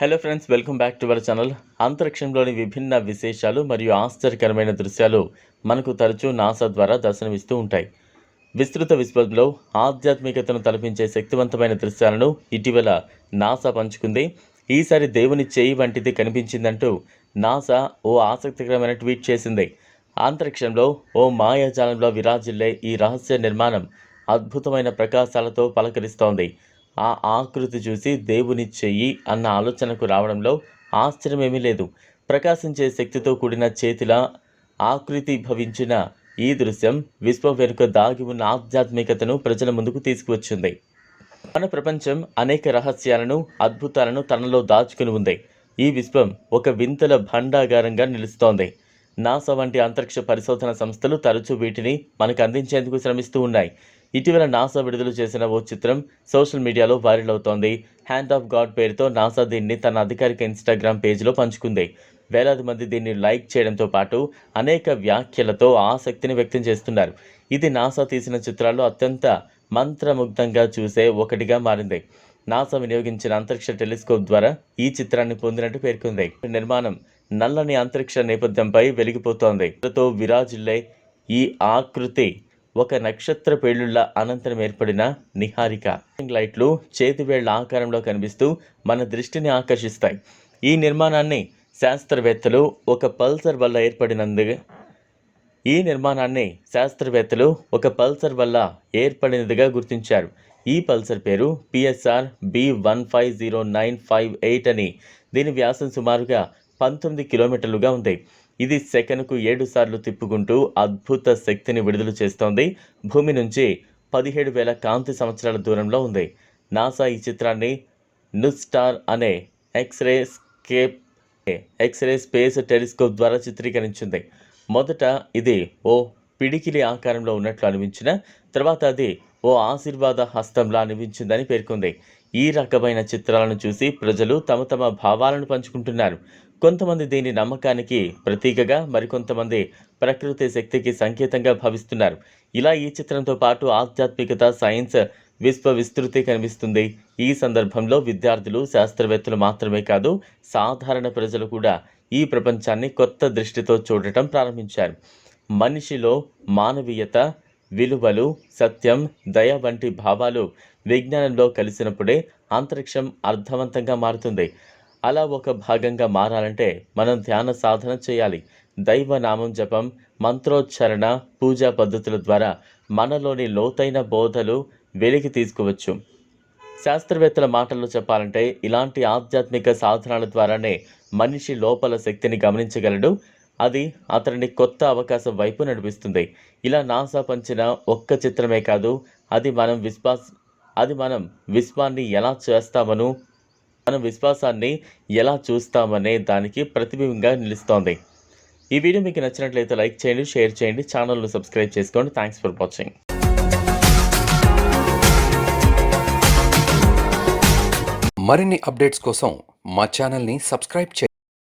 Hello friends welcome back to our channel అంతరిక్షంలోని విభిన్న విశేషాలు మరియు ఆశ్చర్యకరమైన దృశ్యాలు మనకు తరచూ నాసా ద్వారా దర్శనమిస్తూ ఉంటాయి. విస్తృత విశ్వంలో ఆధ్యాత్మికతను తలపించే శక్తివంతమైన దృశ్యాలను ఇటీవల నాసా పంచుకుంది. ఈసారి దేవుని చేయి వంటిది కనిపించిందంటూ నాసా ఓ ఆసక్తికరమైన ట్వీట్ చేసింది. అంతరిక్షంలో ఓ మాయాజాలంలో విరాజిల్లే ఈ రహస్య నిర్మాణం అద్భుతమైన ప్రకాశాలతో పలకరిస్తోంది. ఆ ఆకృతి చూసి దేవుని చెయ్యి అన్న ఆలోచనకు రావడంలో ఆశ్చర్యమేమీ లేదు. ప్రకాశించే శక్తితో కూడిన చేతిల ఆకృతి భవించిన ఈ దృశ్యం విశ్వం వెనుక దాగి ఉన్న ఆధ్యాత్మికతను ప్రజల ముందుకు తీసుకువచ్చింది. మన ప్రపంచం అనేక రహస్యాలను అద్భుతాలను తనలో దాచుకుని ఉంది. ఈ విశ్వం ఒక వింతల భండాగారంగా నిలుస్తోంది. నాసా వంటి అంతరిక్ష పరిశోధన సంస్థలు తరచూ వీటిని మనకు అందించేందుకు శ్రమిస్తూ ఉన్నాయి. ఇటీవల నాసా విడుదల చేసిన ఓ చిత్రం సోషల్ మీడియాలో వైరల్ అవుతోంది. హ్యాండ్ ఆఫ్ గాడ్ పేరుతో నాసా దీన్ని తన అధికారిక ఇన్స్టాగ్రామ్ పేజ్లో పంచుకుంది. వేలాది మంది దీన్ని లైక్ చేయడంతో పాటు అనేక వ్యాఖ్యలతో ఆసక్తిని వ్యక్తం చేస్తున్నారు. ఇది నాసా తీసిన చిత్రాల్లో అత్యంత మంత్రముగ్ధంగా చూసే ఒకటిగా మారింది. నాసా వినియోగించిన అంతరిక్ష టెలిస్కోప్ ద్వారా ఈ చిత్రాన్ని పొందినట్టు పేర్కొంది. నిర్మాణం నల్లని అంతరిక్ష నేపథ్యంపై వెలిగిపోతోంది. తో విరాజిల్లే ఈ ఆకృతి ఒక నక్షత్ర పేళ్ళుళ్ళ అనంతరం ఏర్పడిన నిహారిక. లైట్లు చేతివేళ్ళ ఆకారంలో కనిపిస్తూ మన దృష్టిని ఆకర్షిస్తాయి. ఈ నిర్మాణాన్ని శాస్త్రవేత్తలు ఒక పల్సర్ వల్ల ఏర్పడినందుగా ఈ నిర్మాణాన్ని శాస్త్రవేత్తలు ఒక పల్సర్ వల్ల ఏర్పడినదిగా గుర్తించారు. ఈ పల్సర్ పేరు PSR B one five zero nine five eight అని. దీని వ్యాసం సుమారుగా పంతొమ్మిది కిలోమీటర్లుగా ఉంది. ఇది సెకనుకు ఏడు సార్లు తిప్పుకుంటూ అద్భుత శక్తిని విడుదల చేస్తోంది. భూమి నుంచి పదిహేడు వేల కాంతి సంవత్సరాల దూరంలో ఉంది. నాసా ఈ చిత్రాన్ని నుస్టార్ అనే X ray scape X ray space telescope ద్వారా చిత్రీకరించింది. మొదట ఇది ఓ పిడికిలి ఆకారంలో ఉన్నట్లు అనిపించిన తర్వాత అది ఓ ఆశీర్వాద హస్తంలా అనిపించిందని పేర్కొంది. ఈ రకమైన చిత్రాలను చూసి ప్రజలు తమ తమ భావాలను పంచుకుంటున్నారు. కొంతమంది దీని నమ్మకానికి ప్రతీకగా మరికొంతమంది ప్రకృతి శక్తికి సంకేతంగా భావిస్తున్నారు. ఇలా ఈ చిత్రంతో పాటు ఆధ్యాత్మికత సైన్స్ విశ్వ విస్తృతి కనిపిస్తుంది. ఈ సందర్భంలో విద్యార్థులు శాస్త్రవేత్తలు మాత్రమే కాదు సాధారణ ప్రజలు కూడా ఈ ప్రపంచాన్ని కొత్త దృష్టితో చూడటం ప్రారంభించారు. మనిషిలో మానవీయత విలువలు సత్యం దయ వంటి భావాలు విజ్ఞానంలో కలిసినప్పుడే అంతరిక్షం అర్థవంతంగా మారుతుంది. అలా ఒక భాగంగా మారాలంటే మనం ధ్యాన సాధన చేయాలి. దైవ నామం జపం మంత్రోచ్చారణ పూజా పద్ధతుల ద్వారా మనలోని లోతైన బోధలు వెలికి తీసుకువచ్చు. శాస్త్రవేత్తల మాటల్లో చెప్పాలంటే ఇలాంటి ఆధ్యాత్మిక సాధనాల ద్వారానే మనిషి లోపల శక్తిని గమనించగలడు. అది అతనిని కొత్త అవకాశం వైపు నడిపిస్తుంది. ఇలా నాసా పంచిన ఒక్క చిత్రమే కాదు అది మనం విశ్వాస అది మనం విశ్వాన్ని ఎలా చేస్తామను మన విశ్వాసాన్ని ఎలా చూస్తామనే దానికి ప్రతిబింబంగా నిలుస్తోంది. ఈ వీడియో మీకు నచ్చినట్లయితే లైక్ చేయండి షేర్ చేయండి ఛానల్ను సబ్స్క్రైబ్ చేసుకోండి. థ్యాంక్స్ ఫర్ వాచింగ్ మరిన్ని అప్డేట్స్ కోసం మా ఛానల్ని సబ్స్క్రైబ్ చేయండి.